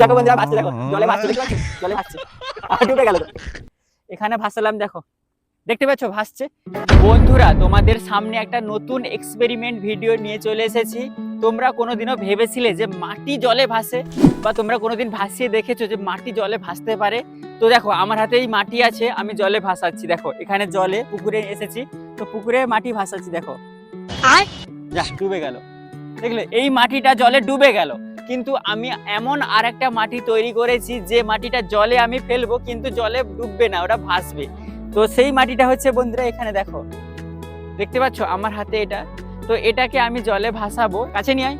দেখো বন্ধুরা ভাসছে দেখো। জলে ভাসছে দেখতে পাচ্ছ? জলে ভাসছে। ডুবে গেল এখানে ভাসালাম দেখো। দেখতে পাচ্ছ? ভাসছে। বন্ধুরা তোমাদের সামনে একটা নতুন এক্সপেরিমেন্ট ভিডিও নিয়ে চলে এসেছি। তোমরা কোনোদিনও ভেবেছিলে যে মাটি জলে ভাসে বা তোমরা কোনোদিন ভাসিয়ে দেখেছ যে মাটি জলে ভাসতে পারে? তো দেখো আমার হাতে এই মাটি আছে আমি জলে ভাসাচ্ছি দেখো। এখানে জলে পুকুরে এসেছি। তো পুকুরে মাটি ভাসাচ্ছি দেখো। ডুবে গেল। দেখলে এই মাটিটা জলে ডুবে গেল। কিন্তু আমি এমন আর একটা মাটি তৈরি করেছি যে মাটিটা জলে আমি ফেলব কিন্তু জলে ডুববে না ওটা ভাসবে। তো সেই মাটিটা হচ্ছে বন্ধুরা এখানে দেখো। দেখতে পাচ্ছ আমার হাতে এটা? তো এটাকে আমি জলে ভাসাবো। কাছে নিয়ে আয়।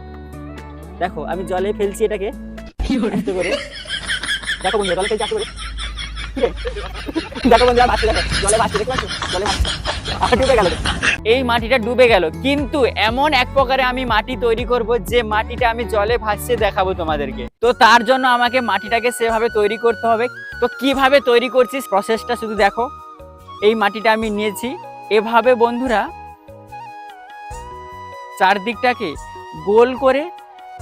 দেখো আমি জলে ফেলছি এটাকে। করে? দেখো বন্ধুরা জলে ফেলছি করে। এই মাটিটা ডুবে গেল। কিন্তু এমন এক প্রকারে আমি মাটি তৈরি করব, যে মাটিটা আমি জলে ভাসছে দেখাবো তোমাদেরকে। তো তার জন্য আমাকে মাটিটাকে সেভাবে তৈরি করতে হবে। তো কীভাবে তৈরি করছিস? প্রসেসটা শুধু দেখো। এই মাটিটা আমি নিয়েছি। এভাবে বন্ধুরা চারদিকটাকে গোল করে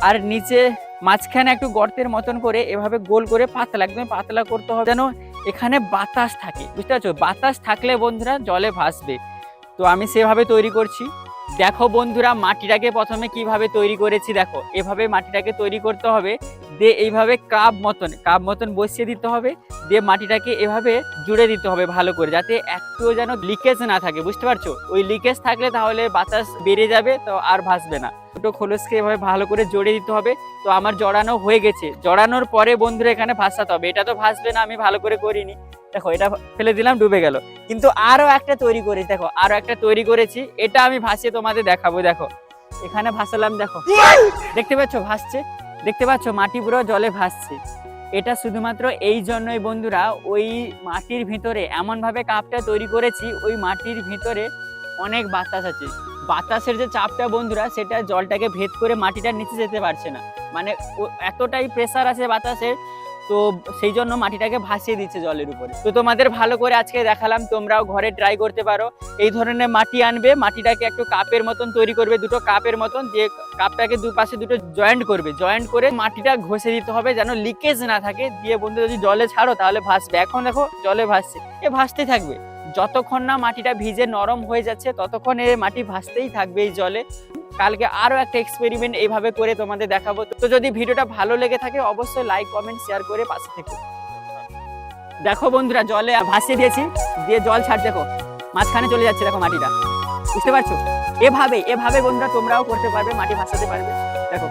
আর নিচে মাঝখানে একটু গর্তের মতন করে এভাবে গোল করে পাতলা, একদম পাতলা করতে হবে। যেন এখানে বাতাস থাকে, বুঝতে পারছ? বাতাস থাকলে বন্ধুরা জলে ভাসবে। তো আমি সেভাবে তৈরি করছি। দেখো বন্ধুরা, মাটিটাকে প্রথমে কীভাবে তৈরি করেছি দেখো। এভাবে মাটিটাকে তৈরি করতে হবে, দিয়ে এইভাবে কাপ মতন কাপ মতন বসিয়ে দিতে হবে, দিয়ে মাটিটাকে এভাবে জুড়ে দিতে হবে ভালো করে, যাতে একটুও যেন লিকেজ না থাকে, বুঝতে পারছ? ওই লিকেজ থাকলে তাহলে বাতাস বেড়ে যাবে, তো আর ভাসবে না। দুটো খোলসকে এভাবে ভালো করে জড়িয়ে দিতে হবে, তো আমার জড়ানো হয়ে গেছে। জড়ানোর পরে বন্ধুরা এখানে ভাসাতে হবে, এটা তো ভাসবে না, আমি ভালো করে করিনি। দেখো, এটা ফেলে দিলাম, ডুবে গেল। কিন্তু আরও একটা তৈরি করেছি, দেখো, আরও একটা তৈরি করেছি, এটা আমি ভাসিয়ে তোমাদের দেখাবো, দেখো। এখানে ভাসালাম, দেখো। দেখতে পাচ্ছ, ভাসছে? দেখতে পাচ্ছ, মাটি পুরো জলে ভাসছে। এটা শুধুমাত্র এই জন্যই বন্ধুরা, ওই মাটির ভিতরে এমন ভাবে কাপটা তৈরি করেছি, ওই মাটির ভিতরে অনেক বাতাস আছে। বাতাসের যে চাপটা বন্ধুরা, সেটা জলটাকে ভেদ করে মাটিটার নিচে যেতে পারছে না। মানে এতটাই প্রেসার আছে বাতাসের তো সেই জন্য মাটিটাকে ভাসিয়ে দিচ্ছে জলের উপরে। তো তোমাদের ভালো করে আজকে দেখালাম, তোমরাও ঘরে ট্রাই করতে পারো। এই ধরনের মাটি আনবে, মাটিটাকে একটু কাপের মতন তৈরি করবে, দুটো কাপের মতন দিয়ে কাপটাকে দুপাশে দুটো জয়েন্ট করবে। জয়েন্ট করে মাটিটা ঘষে দিতে হবে যেন লিকেজ না থাকে। দিয়ে বন্ধু যদি জলে ছাড়ো তাহলে ভাসবে। এখন দেখো, জলে ভাসছে। এ ভাসতে থাকবে। যতক্ষণ না মাটিটা ভিজে নরম হয়ে যাচ্ছে, ততক্ষণ এ মাটি ভাসতেই থাকবে এই জলে। কালকে আরও একটা এক্সপেরিমেন্ট এইভাবে করে তোমাদের দেখাবো। তো যদি ভিডিওটা ভালো লেগে থাকে, অবশ্যই লাইক কমেন্ট শেয়ার করে পাশে থেকে। দেখো বন্ধুরা, জলে ভাসিয়ে দিয়েছি। দিয়ে জল ছাড়, দেখো। মাঝখানে চলে যাচ্ছে, দেখো মাটিটা। বুঝতে পারছ? এভাবে এভাবে বন্ধুরা তোমরাও করতে পারবে, মাটি ভাসাতে পারবে। দেখো।